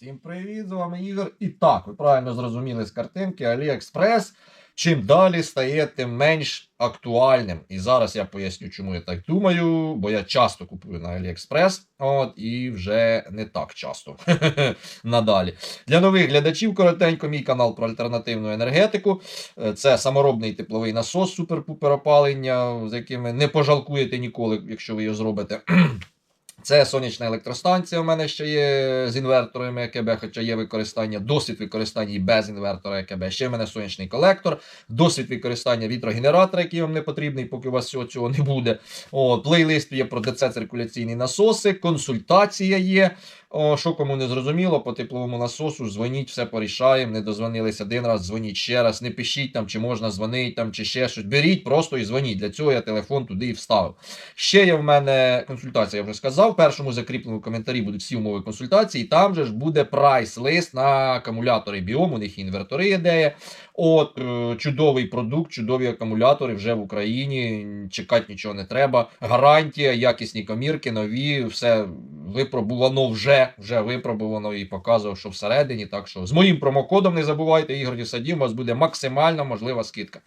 Всім привіт, з вами Ігор. І так, ви правильно зрозуміли з картинки AliExpress. Чим далі стає, тим менш актуальним. І зараз я поясню, чому я так думаю, бо я часто купую на AliExpress, от, і вже не так часто надалі. Для нових глядачів коротенько, мій канал про альтернативну енергетику. Е, Це саморобний тепловий насос супер-пупер опалення, з яким ви не пожалкуєте ніколи, якщо ви його зробите. Це сонячна електростанція. У мене ще є з інверторами ЕКБ, хоча є використання, досвід використання і без інвертора ЕКБ. Ще в мене сонячний колектор, досвід використання вітрогенератора, який вам не потрібний, поки у вас всього цього не буде. О, плейлист є про ДЦ циркуляційні насоси, консультація є. О, що кому не зрозуміло, по тепловому насосу дзвоніть, все порішаємо. Не дозвонились один раз, дзвоніть ще раз. Не пишіть там, чи можна дзвонити, там, чи ще щось. Беріть просто і дзвоніть. Для цього я телефон туди і вставив. Ще є в мене консультація, я вже сказав. В першому закріпленому коментарі будуть всі умови консультації. Там же ж буде прайс-лист на акумулятори біом, у них інвертори ідея. От е, чудовий продукт, чудові акумулятори вже в Україні. Чекати нічого не треба. Гарантія, якісні комірки, нові, все випробувано вже, вже випробувано і показував, що всередині. Так що з моїм промокодом не забувайте, Ігор Дісадів, у вас буде максимально можлива скидка.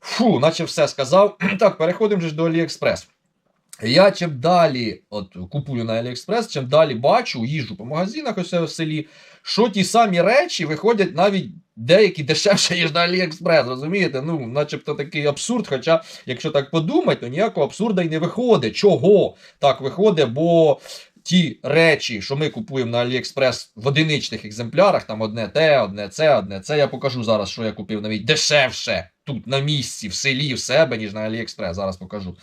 Фу, наче все сказав. Так, переходимо ж до AliExpress. Я чим далі от, купую на AliExpress, чим далі бачу, їжджу по магазинах ось в селі, що ті самі речі виходять навіть деякі дешевше, ніж на AliExpress, розумієте? Ну, начебто такий абсурд. Хоча, якщо так подумати, то ніякого абсурда й не виходить. Чого так виходить? Бо ті речі, що ми купуємо на AliExpress в одиничних екземплярах, там одне те, одне це, одне це. Я покажу зараз, що я купив навіть дешевше тут на місці, в селі, в себе, ніж на AliExpress. Зараз покажу.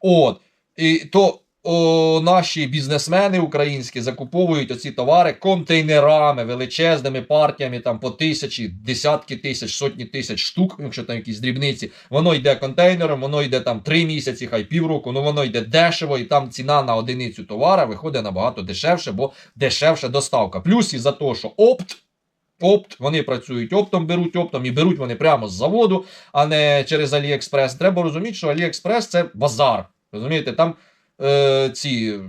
От. І то о, наші бізнесмени українські закуповують оці товари контейнерами, величезними партіями, там по тисячі, десятки тисяч, сотні тисяч штук, якщо там якісь дрібниці. Воно йде контейнером, воно йде там три місяці, хай півроку, ну воно йде дешево, і там ціна на одиницю товара виходить набагато дешевше, бо дешевша доставка. Плюс із за того, що опт. Опт, вони працюють оптом, беруть оптом і беруть вони прямо з заводу, а не через AliExpress. Треба розуміти, що AliExpress це базар. Розумієте, там е, ці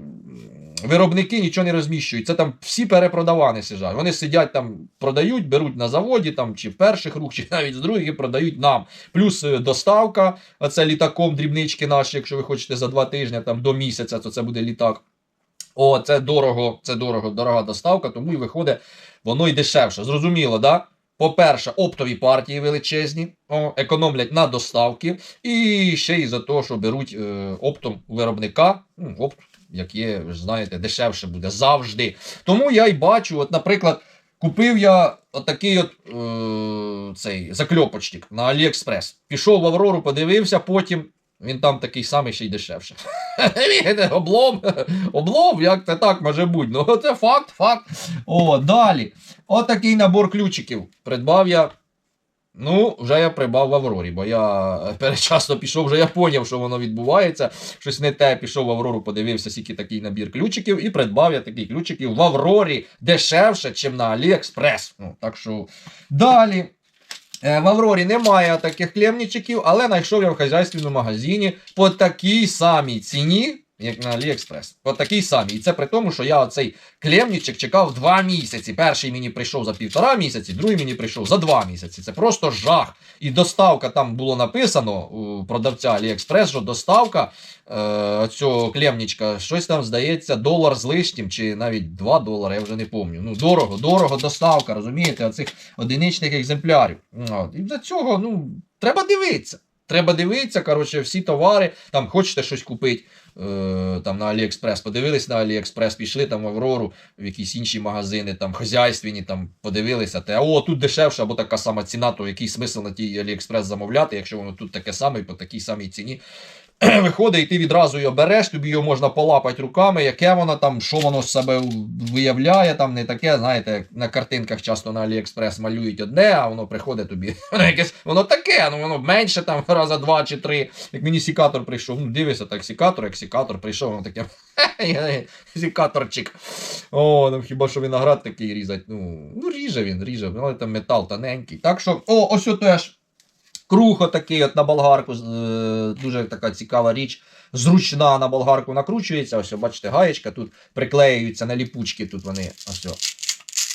виробники нічого не розміщують. Це там всі перепродавани сидять. Вони сидять там, продають, беруть на заводі, там, чи в перших рук, чи навіть з других і продають нам. Плюс е, доставка, а це літаком дрібнички наші, якщо ви хочете за два тижні там, до місяця, то це буде літак. О, це дорого, це дорого, дорога доставка, тому і виходить воно й дешевше. Зрозуміло, да? По-перше, оптові партії величезні, о, економлять на доставки, і ще й за те, що беруть е, оптом виробника. Ну, опт, як є, знаєте, дешевше буде завжди. Тому я й бачу, от, наприклад, купив я отакий от, е, цей закльопочник на AliExpress. Пішов в Аврору, подивився, потім він там такий самий ще й дешевше. Облом, облом, як це так може бути? Ну, це факт, факт. О, далі. Отакий набор ключиків. Придбав я. Ну, вже я придбав в Аврорі, бо я передчасно пішов, вже я поняв, що воно відбувається. Щось не те, пішов в Аврору, подивився, скільки такий набір ключиків, і придбав я такий ключиків в Аврорі дешевше, ніж на AliExpress. Ну, так що далі. Е, В Аврорі немає таких клемнічиків, але знайшов я в хазяйственному магазині по такій самій ціні, як на AliExpress. По такій самій. І це при тому, що я оцей клемнічик чекав два місяці. Перший мені прийшов за півтора місяці, другий мені прийшов за два місяці. Це просто жах. І доставка там було написано у продавця AliExpress, що доставка е, цього клемнічка, щось там здається, долар з лишнім, чи навіть 2 долари, я вже не пам'ятаю. Ну, дорого, дорого доставка, розумієте, оцих одиничних екземплярів. От. І для цього, ну, треба дивитися. Треба дивитися, коротше, всі товари, там хочете щось купити там на Аліекспрес подивились на Аліекспрес, пішли там в Аврору, в якісь інші магазини, там хазяйственні, там подивилися, те, о, тут дешевше, або така сама ціна, то який смисл на тій Аліекспрес замовляти, якщо воно тут таке саме і по такій самій ціні. Виходить, і ти відразу його береш, тобі його можна полапати руками, яке воно там, що воно з себе виявляє, там не таке, знаєте, на картинках часто на AliExpress малюють одне, а воно приходить тобі. Воно якесь, воно таке, ну воно менше там раза два чи три. Як мені сікатор прийшов, ну дивися, так сікатор, як сікатор прийшов, воно таке. Сікаторчик. О, там хіба що виноград такий різать. Ну, ну ріже він, ріже, але там метал тоненький. Так що, о, ось теж. Круг отакий от на болгарку, е, дуже така цікава річ. Зручна на болгарку накручується. Ось, бачите, гаєчка тут приклеюється на ліпучки. Тут вони ось.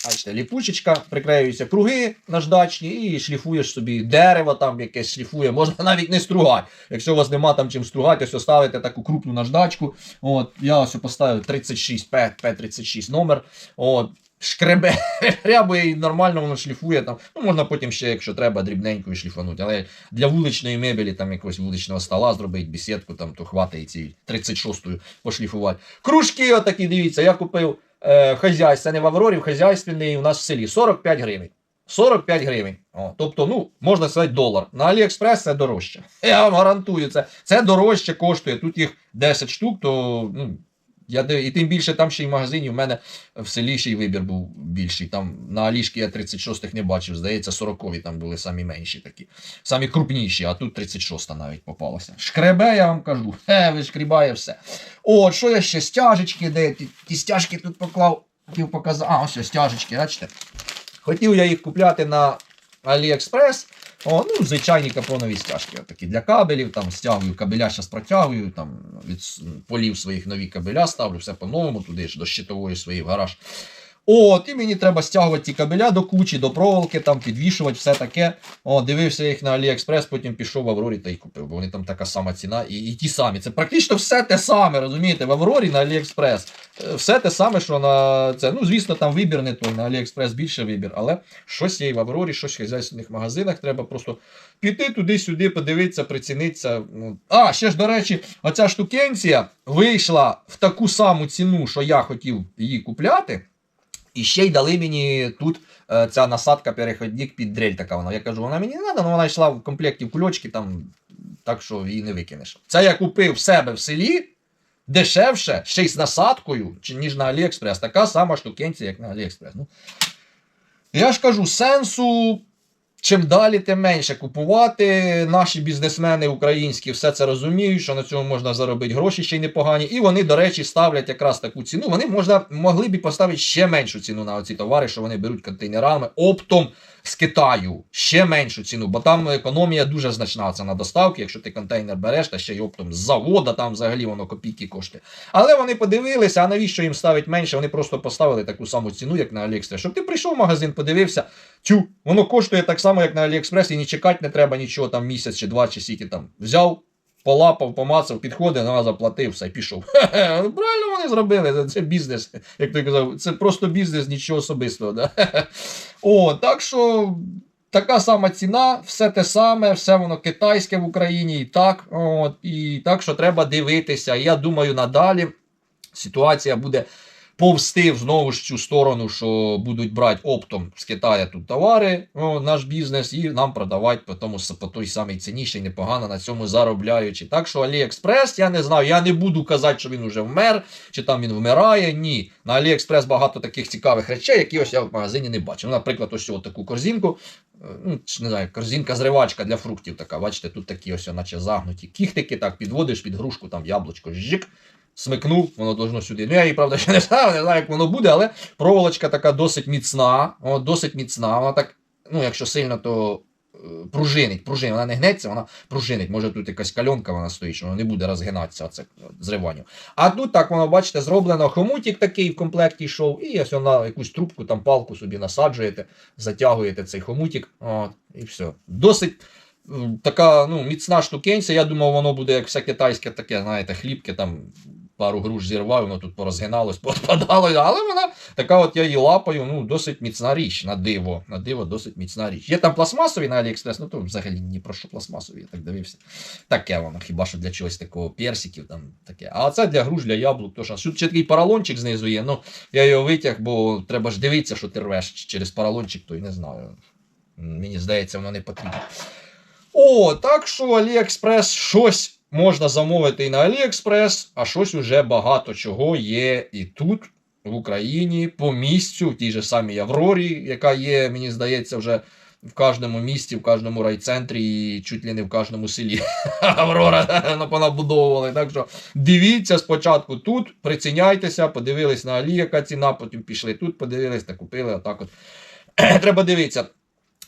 Бачите, ліпучечка, приклеюються круги наждачні і шліфуєш собі дерево там якесь шліфує, можна навіть не стругати. Якщо у вас нема там чим стругати, ось ставите таку крупну наждачку. От, я ось поставив 36 П, П36 номер. От, шкребе, рябує і нормально воно шліфує там. Ну, можна потім ще, якщо треба, дрібненькою шліфанути. Але для вуличної мебелі, там якогось вуличного стола зробити бесідку, там, то хватить і ці 36-ю пошліфувати. Кружки отакі, дивіться, я купив е, в хазяйстві, не в Аврорі, в хазяйственній у нас в селі 45 гривень. 45 гривень. О, тобто, ну, можна сказати, долар. На Аліекспрес це дорожче. Я вам гарантую, це, це дорожче коштує. Тут їх 10 штук, то ну, я, і тим більше там ще й магазині. В мене в селі ще й вибір був більший. Там на Алішки я 36-х не бачив. Здається, 40-ві там були самі менші такі, самі крупніші, а тут 36-та навіть попалася. Шкребе, я вам кажу. Хе, вишкрібає все. О, що я ще стяжечки, де ті, ті стяжки тут поклав, хотів показати. А, ось стяжечки, бачите. Хотів я їх купляти на AliExpress. О, ну, звичайні капронові стяжки. Такі для кабелів, там стягую кабеля, зараз протягую, там від полів своїх нові кабеля ставлю, все по-новому, туди ж до щитової своєї в гараж. От, і мені треба стягувати ті кабеля до кучі, до проволоки, там підвішувати, все таке. О, дивився їх на AliExpress, потім пішов в Аврорі та й купив, бо вони там така сама ціна, і, і ті самі. Це практично все те саме, розумієте, в Аврорі на AliExpress. Е, Все те саме, що на це. Ну, звісно, там вибір не той, на AliExpress більше вибір, але щось є і в Аврорі, щось в хазяйственних магазинах. Треба просто піти туди-сюди, подивитися, прицінитися. Ну, А, ще ж, до речі, оця штукенція вийшла в таку саму ціну, що я хотів її купляти. І ще й дали мені тут е, ця насадка переходник під дрель така вона. Я кажу, вона мені не треба, але вона йшла в комплекті в кульочки, там, так що її не викинеш. Це я купив в себе в селі дешевше, ще й з насадкою, ніж на Аліекспрес. Така сама штукенція, як на Аліекспрес. Ну, я ж кажу, сенсу. Чим далі, тим менше купувати. Наші бізнесмени українські все це розуміють, що на цьому можна заробити гроші ще й непогані. І вони, до речі, ставлять якраз таку ціну. Вони можна, могли б поставити ще меншу ціну на оці товари, що вони беруть контейнерами оптом з Китаю. Ще меншу ціну, бо там економія дуже значна це на доставки. Якщо ти контейнер береш, та ще й оптом з завода, там взагалі воно копійки коштує. Але вони подивилися, а навіщо їм ставить менше? Вони просто поставили таку саму ціну, як на Аліекспрес. Щоб ти прийшов в магазин, подивився, тю, воно коштує так само, як на Аліекспрес, і ні чекати не треба нічого, там місяць чи два, чи сіті там взяв. Полапав, помацав, підходить, на заплатив, все, пішов. Ну, правильно вони зробили. Це бізнес, як ти казав, це просто бізнес, нічого особистого. Да? О, так що така сама ціна, все те саме, все воно китайське в Україні і так. От, і так що треба дивитися. Я думаю, надалі ситуація буде повсти в знову ж цю сторону, що будуть брати оптом з Китаю тут товари, о, наш бізнес, і нам продавати по, тому, по той самій ціні, ще непогано на цьому заробляючи. Так що AliExpress, я не знаю, я не буду казати, що він уже вмер, чи там він вмирає. Ні. На AliExpress багато таких цікавих речей, які ось я в магазині не бачив. Ну, Наприклад, ось цю таку корзинку. е, Ну, не знаю, корзинка-зривачка для фруктів така. Бачите, тут такі ось, наче загнуті кіхтики, так підводиш під грушку, там яблучко, жик, смикнув, воно должно сюди. Ну, я її, правда, ще не знаю, не знаю, як воно буде, але проволочка така досить міцна. О, досить міцна. Вона так, ну, якщо сильно, то е, пружинить. пружинить. Вона не гнеться, вона пружинить. Може тут якась кальонка вона стоїть, що вона не буде розгинатися це зриванню. А тут так воно, бачите, зроблено хомутик такий в комплекті йшов, і ось вона якусь трубку, там палку собі насаджуєте, затягуєте цей хомутик. От, і все. Досить. Така ну, міцна штукенця, я думав, воно буде як все китайське таке, знаєте, хлібки там пару груш зірвав, воно тут порозгиналось, подпадало, але вона така, от я її лапаю, ну, досить міцна річ, на диво. На диво досить міцна річ. Є там пластмасові на Аліекспрес, ну то взагалі ні про що пластмасові, я так дивився. Таке воно, хіба що для чогось такого персиків там таке. А це для груш, для яблук, то що. Тут ще такий поролончик знизу є, ну я його витяг, бо треба ж дивитися, що ти рвеш через поролончик, то й не знаю. Мені здається, воно не потрібно. О, так що AliExpress щось можна замовити і на AliExpress, а щось уже багато чого є і тут, в Україні, по місцю, в тій же самій Аврорі, яка є, мені здається, вже в кожному місті, в кожному райцентрі і чуть ли не в кожному селі. Аврора ну, понабудовували. Так що дивіться спочатку тут, приціняйтеся, подивились на Алі, яка ціна, потім пішли тут, подивились та купили. Отак от. Треба дивитися.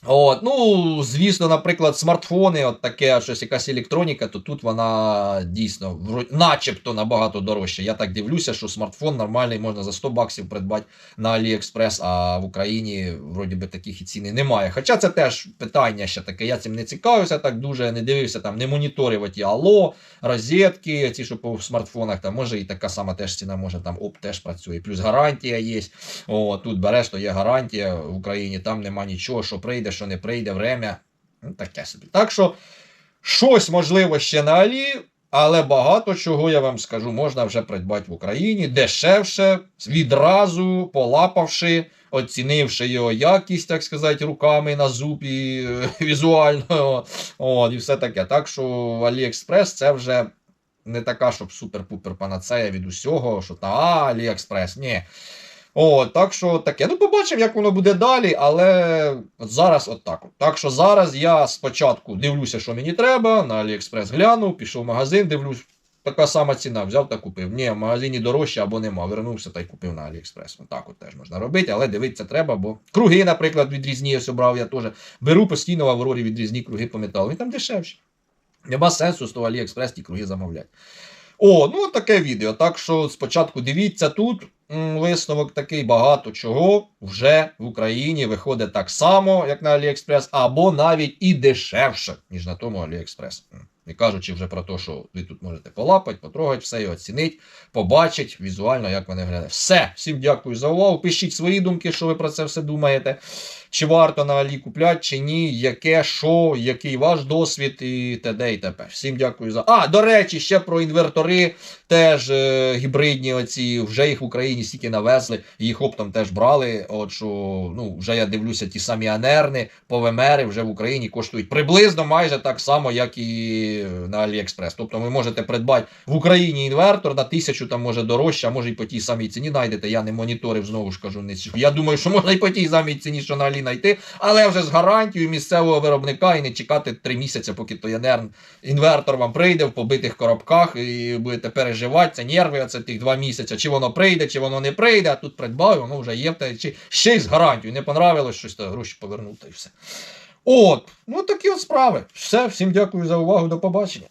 От, ну, звісно, наприклад, смартфони, от таке щось, якась електроніка, то тут вона дійсно начебто набагато дорожча. Я так дивлюся, що смартфон нормальний можна за 100 баксів придбати на AliExpress, а в Україні вроді би таких і ціни немає. Хоча це теж питання ще таке. Я цим не цікавився, так дуже не дивився, там не моніторив ті Алло, розетки, ті, що по смартфонах, там може і така сама теж ціна, може там оп теж працює. Плюс гарантія є. О, тут береш, то є гарантія в Україні, там нема нічого, що прийде, що не прийде, время. Ну, таке собі. Так що щось можливо ще на Алі, але багато чого я вам скажу, можна вже придбати в Україні дешевше, відразу полапавши, оцінивши його якість, так сказати, руками на зубі візуально. От, і все таке. Так що AliExpress це вже не така, щоб супер-пупер панацея від усього, що та а, AliExpress, ні. О, так що таке. Ну, побачимо, як воно буде далі, але от зараз от так. От. Так що зараз я спочатку дивлюся, що мені треба, на AliExpress глянув, пішов в магазин, дивлюсь, така сама ціна, взяв та купив. Ні, в магазині дорожче або нема. Вернувся та й купив на AliExpress. Отак от теж можна робити, але дивитися треба, бо круги, наприклад, відрізні ось обрав я теж. Беру постійно в Аврорі відрізні круги по металу. Він там дешевші. Нема сенсу з того AliExpress ті круги замовляти. О, ну таке відео. Так що спочатку дивіться тут. Висновок такий багато чого вже в Україні виходить так само, як на AliExpress, або навіть і дешевше, ніж на тому AliExpress. Не кажучи вже про те, що ви тут можете полапати, потрогати все і оцінити, побачити візуально, як вони виглядають. Все, всім дякую за увагу. Пишіть свої думки, що ви про це все думаєте. Чи варто на Алі купляти, чи ні, яке, що, який ваш досвід і т.д. і т.п. Всім дякую за. А, до речі, ще про інвертори, теж е, гібридні оці, вже їх в Україні стільки навезли, їх оптом теж брали. От що, ну, вже я дивлюся, ті самі анерни, повемери вже в Україні коштують приблизно майже так само, як і на AliExpress. Тобто ви можете придбати в Україні інвертор на тисячу, там може дорожче, а може і по тій самій ціні знайдете. Я не моніторив, знову ж кажу, не Я думаю, що можна і по тій самій ціні, що на Алі знайти, але вже з гарантією місцевого виробника і не чекати три місяці, поки той інвертор вам прийде в побитих коробках і будете переживати. Це нерви, оце тих два місяці. Чи воно прийде, чи воно не прийде, а тут придбав, воно вже є. Чи ще й з гарантією. Не понравилось щось, то гроші повернути і все. От, ну такі от справи. Все, всім дякую за увагу, до побачення.